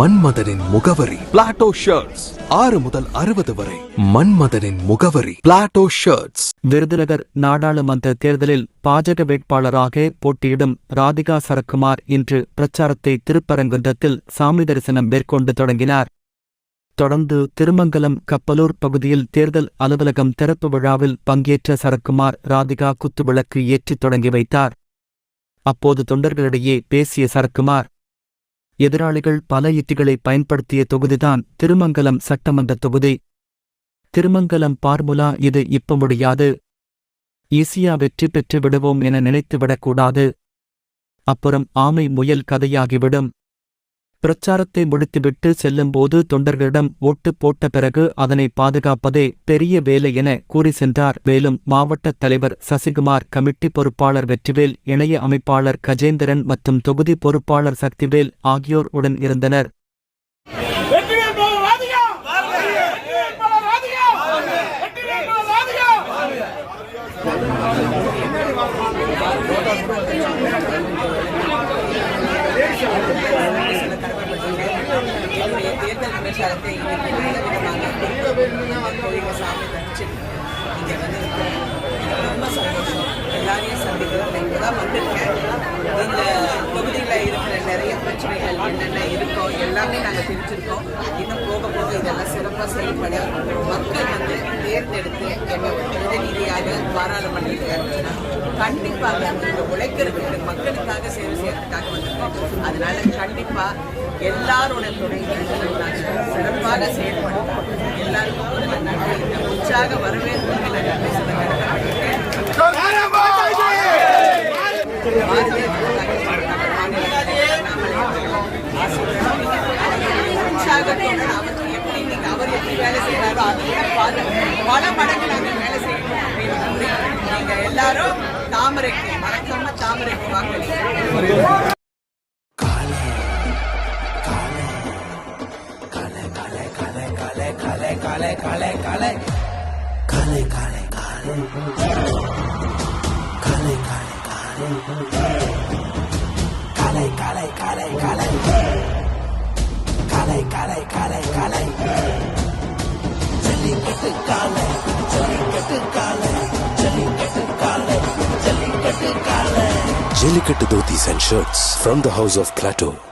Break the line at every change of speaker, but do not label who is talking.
மன்மதனின் முகவரி. Plato shirts ஆறு முதல் அறுபது வரை. மன்மதனின் முகவரி. பிளாட்டோ ஷர்ட்ஸ்
விருதுநகர் நாடாளுமன்ற தேர்தலில் பாஜக வேட்பாளராக போட்டியிடும் ராதிகா சரக்குமார் இன்று பிரச்சாரத்தை திருப்பரங்குன்றத்தில் சாமி தரிசனம் மேற்கொண்டு தொடங்கினார். தொடர்ந்து திருமங்கலம் கப்பலூர் பகுதியில் தேர்தல் அலுவலகம் திறப்பு விழாவில் பங்கேற்ற சரக்குமார் ராதிகா குத்துவிளக்கு ஏற்றித் தொடங்கி வைத்தார். அப்போது தொண்டர்களிடையே பேசிய சரக்குமார் எதிராளிகள் பல யுத்திகளை பயன்படுத்திய தொகுதிதான் திருமங்கலம் சட்டமன்ற தொகுதி. திருமங்கலம் பார்முலா இது இப்ப முடியாது. ஈஸியா வெற்றி பெற்று விடுவோம் என நினைத்துவிடக்கூடாது அப்புறம் ஆமை முயல் கதையாகிவிடும். பிரச்சாரத்தை முடித்துவிட்டு செல்லும்போது தொண்டர்களிடம் ஓட்டு போட்ட பிறகு அதனை பாதுகாப்பதே பெரிய வேலை என கூறி சென்றார். மேலும் மாவட்ட தலைவர் சசிகுமார் கமிட்டி பொறுப்பாளர் வெற்றிவேல் இணைய அமைப்பாளர் கஜேந்திரன் மற்றும் தொகுதி பொறுப்பாளர் சக்திவேல் ஆகியோர் உடன் இருந்தனர் வெற்றி வேட்பாளர் ராதிகா வெற்றி வேட்பாளர் ராதிகா வெற்றி வேட்பாளர் ராதிகா
என்னுடைய தேர்தல் பிரச்சாரத்தை இன்னைக்கு நல்ல விதமாக கோயில சாமி தரிச்சு இங்கே வந்து ரொம்ப சந்தோஷம் எல்லாரையும் சந்திக்கிறோம் நான் இப்போ தான் வந்திருக்கேன் இந்த தொகுதியில் இருக்கிற நிறைய பிரச்சனைகள் என்னென்ன இருக்கோ எல்லாமே நாங்கள் தெரிஞ்சிருக்கோம் இன்னும் போக போக இதெல்லாம் சிறப்பாக செயல்பட மக்கள் வந்து தேர்ந்தெடுத்து என்னை பிரதிநிதியாக பாராளுமன்றத்தில் கண்டிப்பாக இங்க உழைக்கிறதுக்கு மக்களுக்காக சேவை செய்யறதுக்காக அதனால கண்டிப்பா எல்லாரோட நாங்கள் சிறப்பாக செயல்படுவோம் எல்லாருக்கும் ஒரு நன்றி இந்த உற்சாக வரவேற்பு நான் நன்றி சொல்ல உற்சாகத்தோட அவர் எப்படி நீங்க அவர் எப்படி வேலை செய்யறாரோ அதை விட பல மடங்கு நாங்கள் வேலை செய்யணும் நீங்க எல்லாரும் தாமரைக்கு மறக்காம தாமரைக்கு काले काले काले। काले काले काले। काले काले काले। काले काले काले काले। काले काले काले काले। जली कट काले जली कट काले जली कट काले जली कट काले।
Jellicut Dhoti and Shirts from the House of Plateau.